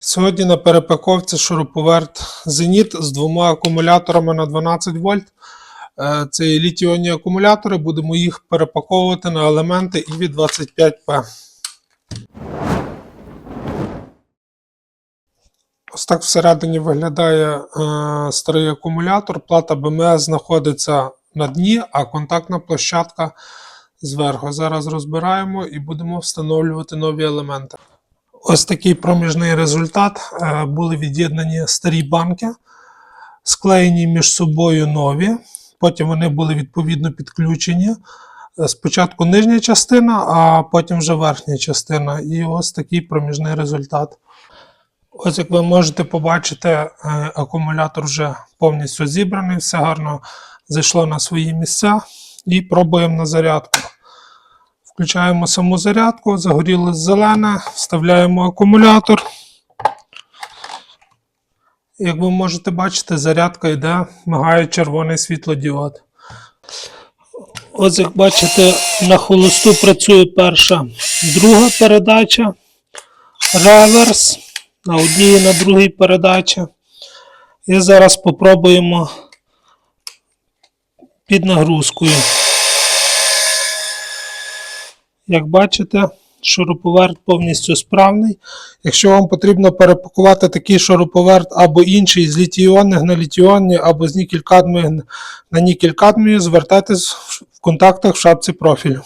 Сьогодні на перепаковці шуруповерт Зеніт з двома акумуляторами на 12 вольт. Е, Це літіонні акумулятори, будемо їх перепаковувати на елементи EV25P. Ось так всередині виглядає е, старий акумулятор. Плата БМС знаходиться на дні, а контактна площадка зверху. Зараз розбираємо і будемо встановлювати нові елементи. Ось такий проміжний результат. Е, Були від'єднані старі банки, склеєні між собою нові. Потім вони були відповідно підключені. Е, Спочатку нижня частина, а потім вже верхня частина. І ось такий проміжний результат. Ось як ви можете побачити, е, акумулятор вже повністю зібраний, все гарно зайшло на свої місця. І пробуємо на зарядку. Включаємо саму зарядку, загоріло зелене, вставляємо акумулятор. Як ви можете бачити, зарядка йде, мигає червоний світлодіод. Ось як бачите, на холосту працює перша, друга передача, реверс на одній і на другій передачі. І зараз спробуємо під нагрузкою. Як бачите, шуруповерт повністю справний. Якщо вам потрібно перепакувати такий шуруповерт або інший з літіонних на літіонні, або з нікель-кадмію на нікель-кадмію, звертайтесь в контактах в шапці профілю.